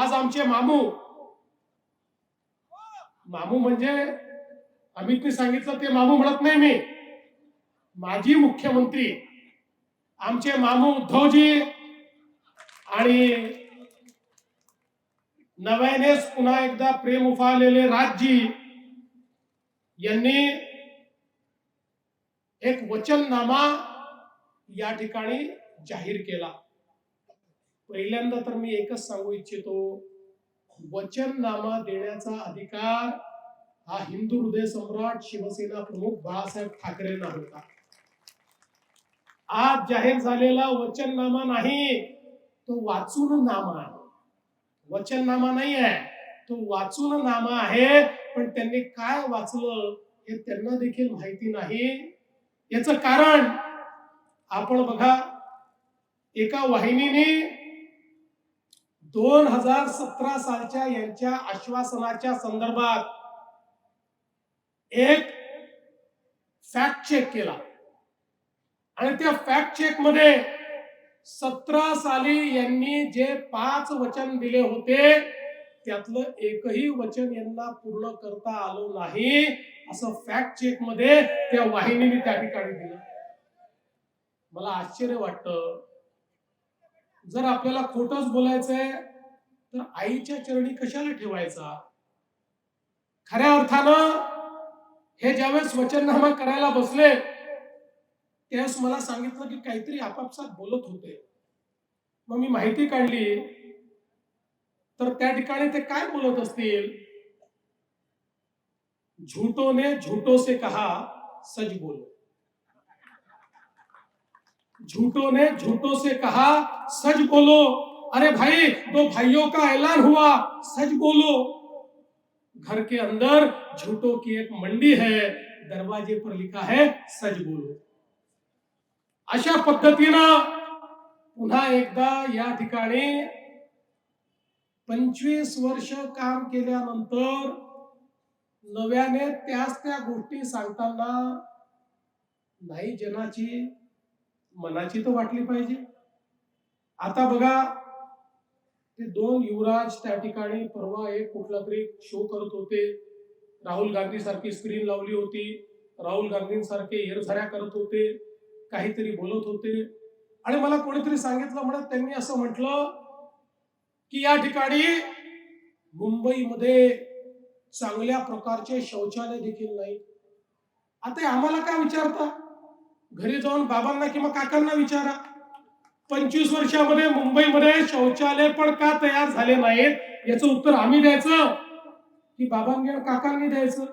आज आमचे मामू. मामू म्हणजे अमितने सांगितलं ते मामू म्हणत नाही मी. माजी मुख्यमंत्री आमचे मामू उद्धवजी आणि नव्यानेच पुन्हा एकदा प्रेम उफाळलेले राजजी यांनी एक वचननामा या ठिकाणी जाहीर केला. पहिल्यांदा तर मी एकच सांगू इच्छितो वचननामा देण्याचा अधिकार हा हिंदू हृदय सम्राट शिवसेना प्रमुख बाळासाहेब ठाकरेंना होता. आज जाहीर झालेला वचननामा नाही तो वाचून नामा आहे. वचननामा नाही आहे तो वाचून नामा आहे पण त्यांनी काय वाचलं हे त्यांना देखील माहिती नाही. याच कारण आपण बघा एका वाहिनीने दोन हजार सतरा सालच्या यांच्या आश्वासनाच्या संदर्भात एक फॅक्ट चेक केला. आणि त्या फॅक्ट चेकमध्ये सतरा साली यांनी जे पाच वचन दिले होते त्यातलं एकही वचन यांना पूर्ण करता आलं नाही असं फॅक्ट चेकमध्ये त्या वाहिनीने त्या ठिकाणी दिलं. मला आश्चर्य वाटतं जर आपल्याला खोटच बोलायचंय तर आईच्या चरणी कशाला ठेवायचा? खऱ्या अर्थानं हे ज्यावेळेस वचननामा करायला बसले त्यावेळेस मला सांगितलं की काहीतरी आपापसात बोलत होते. मग मी माहिती काढली. तर त्या ठिकाणी ते काय बोलत असतील? झुटोने ने से कहा सच बोलो. झूठो ने झूठो से कहा सच बोलो। अरे भाई दो भाइयों का ऐलान हुआ। सच बोलो। घर के अंदर झूठों की एक मंडी है। दरवाजे पर लिखा है सच बोलो। अशा पद्धतीनं पुन्हा एकदा या ठिकाणी पंचवीस वर्ष काम केल्यानंतर नव्याने त्याच त्या गोष्टी सांगताना नाही जनाची मनाची तर वाटली पाहिजे. आता बघा ते दोन युवराज त्या ठिकाणी परवा एक कुठला तरी शो करत होते. राहुल गांधी सारखी स्क्रीन लावली होती. राहुल गांधींसारखे हेरझऱ्या करत होते. काहीतरी बोलत होते. आणि मला कोणीतरी सांगितलं म्हणत त्यांनी असं म्हटलं की या ठिकाणी मुंबईमध्ये चांगल्या प्रकारचे शौचालय देखील नाही आता आम्हाला काय विचारता? घरी जाऊन बाबांना किंवा काकांना विचारा. पंचवीस वर्षामध्ये मुंबईमध्ये शौचालय पण का तयार झाले नाहीत? याचं उत्तर आम्ही द्यायचं. की बाबांनी काकांनी द्यायचं.